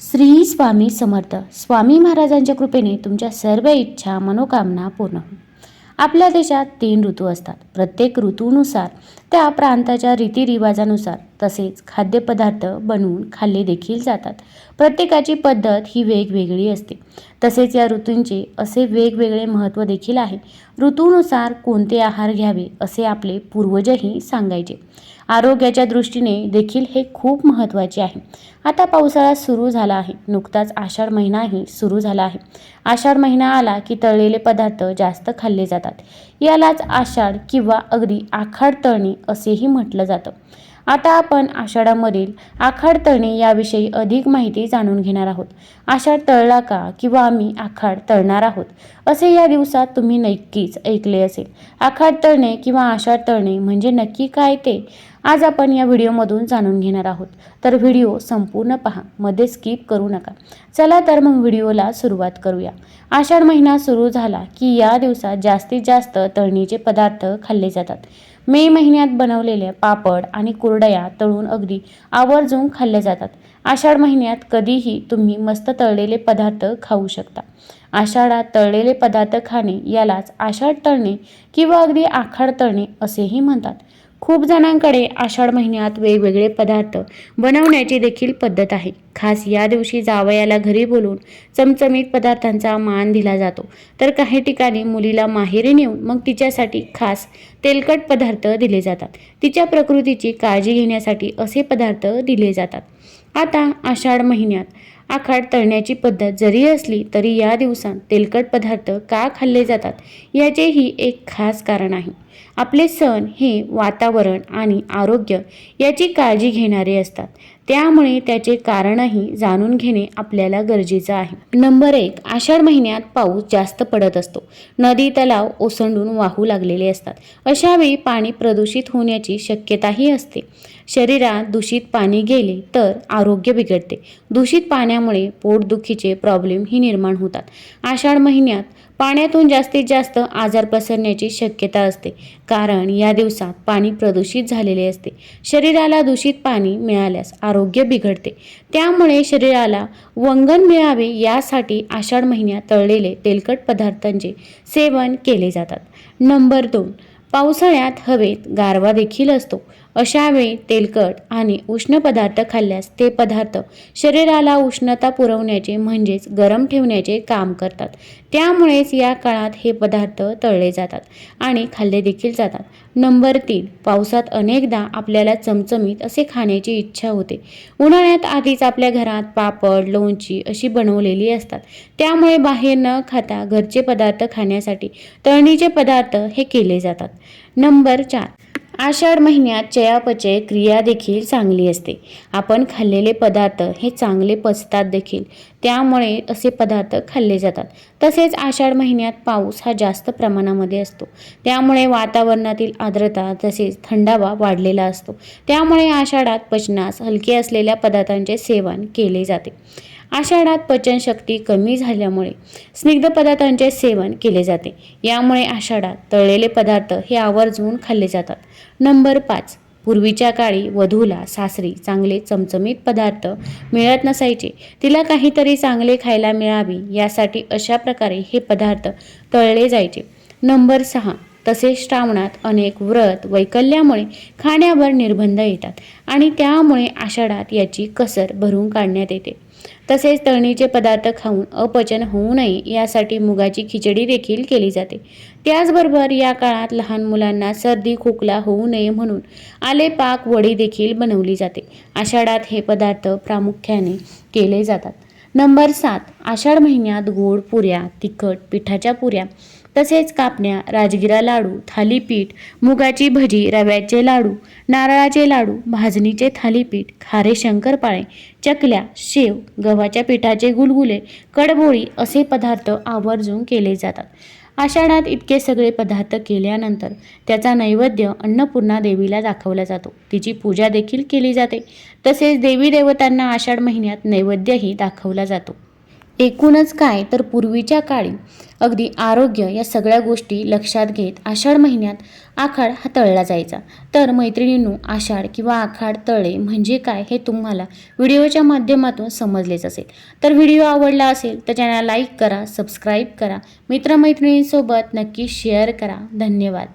श्री स्वामी समर्थ. स्वामी महाराजांच्या कृपेने तुमच्या सर्व इच्छा मनोकामना पूर्ण आपल्या देशात तीन ऋतू असतात. प्रत्येक ऋतूनुसार त्या प्रांताच्या रीतिरिवाजानुसार तसेच खाद्यपदार्थ बनवून खाल्ले देखील जातात. प्रत्येकाची पद्धत ही वेगवेगळी असते. तसेच या ऋतूंचे असे वेगवेगळे महत्त्व देखील आहे. ऋतूनुसार कोणते आहार घ्यावे असे आपले पूर्वजही सांगायचे. आरोग्याच्या दृष्टीने देखील हे खूप महत्त्वाचे आहे. आता पावसाळा सुरू झाला आहे. नुकताच आषाढ महिनाही सुरू झाला आहे. आषाढ महिना आला की तळलेले पदार्थ जास्त खाल्ले जातात. यालाच आषाढ किंवा अगदी आखाड तळणे असेही म्हटलं जातं. आता आपण आषाढामधील आखाड तळणे याविषयी अधिक माहिती जाणून घेणार आहोत. आषाढ तळला का किंवा आम्ही आखाड तळणार आहोत असे या दिवसात तुम्ही नक्कीच ऐकले असेल. आखाड तळणे किंवा आषाढ तळणे म्हणजे नक्की काय ते आज आपण या व्हिडिओमधून जाणून घेणार आहोत. तर व्हिडिओ संपूर्ण पहा मध्ये स्किप करू नका. चला तर मग व्हिडिओला सुरुवात करूया. आषाढ महिना सुरू झाला की या दिवसात जास्तीत जास्त तळणीचे पदार्थ खाल्ले जातात. मे महिन्यात बनवलेले पापड आणि कुरडया तळून अगदी आवर्जून खाल्ल्या जातात. आषाढ महिन्यात कधीही तुम्ही मस्त तळलेले पदार्थ खाऊ शकता. आषाढात तळलेले पदार्थ खाणे यालाच आषाढ तळणे किंवा अगदी आखाड तळणे असेही म्हणतात. खूप जणांकडे आषाढ महिन्यात वेगवेगळे पदार्थ बनवण्याची देखील पद्धत आहे. खास या दिवशी जावयाला घरी बोलून चमचमीत पदार्थांचा मान दिला जातो. तर काही ठिकाणी मुलीला माहेरी नेऊन मग तिच्यासाठी खास तेलकट पदार्थ दिले जातात. तिच्या प्रकृतीची काळजी घेण्यासाठी असे पदार्थ दिले जातात. आता आषाढ महिन्यात आखाड तळण्याची पद्धत जरी असली तरी या दिवसात तेलकट पदार्थ का खाल्ले जातात याचेही एक खास कारण आहे. आपले सण हे वातावरण आणि आरोग्य याची काळजी घेणारे असतात. त्यामुळे त्याचे कारणही जाणून घेणे आपल्याला गरजेचं आहे. नंबर एक आषाढ महिन्यात पाऊस जास्त पडत असतो. नदी तलाव ओसंडून वाहू लागलेले असतात. अशावेळी पाणी प्रदूषित होण्याची शक्यताही असते. शरीरात दूषित पाणी गेले तर आरोग्य बिघडते. दूषित पाण्यामुळे पोटदुखीचे प्रॉब्लेमही निर्माण होतात. आषाढ महिन्यात पाण्यातून जास्तीत जास्त आजार पसरण्याची शक्यता असते. कारण या दिवसात पाणी प्रदूषित झालेले असते. शरीराला दूषित पाणी मिळाल्यास आरोग्य बिघडते. त्यामुळे शरीराला वंगण मिळावे यासाठी आषाढ महिन्यात तळलेले तेलकट पदार्थांचे सेवन केले जातात. नंबर दोन पावसाळ्यात हवेत गारवा देखील असतो. अशावेळी तेलकट आणि उष्ण पदार्थ खाल्ल्यास ते पदार्थ शरीराला उष्णता पुरवण्याचे म्हणजेच गरम ठेवण्याचे काम करतात. त्यामुळेच या काळात हे पदार्थ तळले जातात आणि खाल्ले देखील जातात. नंबर तीन पावसात अनेकदा आपल्याला चमचमीत असे खाण्याची इच्छा होते. उन्हाळ्यात आधीच आपल्या घरात पापड लोणची अशी बनवलेली असतात. त्यामुळे बाहेर न खाता घरचे पदार्थ खाण्यासाठी तळणीचे पदार्थ हे केले जातात. नंबर चार आषाढ महिन्यात चयापचय क्रिया देखील चांगली असते. आपण खाल्लेले पदार्थ हे चांगले पचतात देखील. त्यामुळे असे पदार्थ खाल्ले जातात. तसेच आषाढ महिन्यात पाऊस हा जास्त प्रमाणामध्ये असतो. त्यामुळे वातावरणातील आर्द्रता तसेच थंडावा वाढलेला असतो. त्यामुळे आषाढात पचनास हलके असलेल्या पदार्थांचे सेवन केले जाते. आषाढात पचनशक्ती कमी झाल्यामुळे स्निग्ध पदार्थांचे सेवन केले जाते. यामुळे आषाढात तळलेले पदार्थ हे आवर्जून खाल्ले जातात. नंबर पाच पूर्वीच्या काळी वधूला सासरी चांगले चमचमीत पदार्थ मिळत नसायचे. तिला काहीतरी चांगले खायला मिळावे यासाठी अशा प्रकारे हे पदार्थ तळले जायचे. नंबर सहा तसेच श्रावणात अनेक व्रत वैकल्यामुळे खाण्यावर निर्बंध येतात आणि त्यामुळे आषाढात याची कसर भरून काढण्यात येते. तसेच तळणीचे पदार्थ खाऊन अपचन होऊ नये यासाठी मुगाची खिचडी देखील केली जाते. त्याचबरोबर या काळात लहान मुलांना सर्दी खोकला होऊ नये म्हणून आले पाक वडी देखील बनवली जाते. आषाढात हे पदार्थ प्रामुख्याने केले जातात. नंबर सात आषाढ महिन्यात गोड पुऱ्या तिखट पिठाच्या पुऱ्या तसेच कापण्या राजगिरा लाडू थालीपीठ मुगाची भजी रव्याचे लाडू नारळाचे लाडू भाजणीचे थालीपीठ खारे शंकरपाळे चकल्या शेव गव्हाच्या पिठाचे गुलगुले कडबोळी असे पदार्थ आवर्जून केले जातात. आषाढात इतके सगळे पदार्थ केल्यानंतर त्याचा नैवेद्य अन्नपूर्णा देवीला दाखवला जातो. तिची पूजा देखील केली जाते. तसेच देवी देवतांना आषाढ महिन्यात नैवेद्यही दाखवला जातो. एकूणच काय तर पूर्वीच्या काळी अगदी आरोग्य या सगळ्या गोष्टी लक्षात घेत आषाढ महिन्यात आखाड हा तळला जायचा. तर मैत्रिणींनो आषाढ किंवा आखाड तळे म्हणजे काय हे तुम्हाला व्हिडिओच्या माध्यमातून समजलेच असेल. तर व्हिडिओ आवडला असेल तर चॅनल लाईक करा सबस्क्राईब करा. मित्रमैत्रिणींसोबत नक्की शेअर करा. धन्यवाद.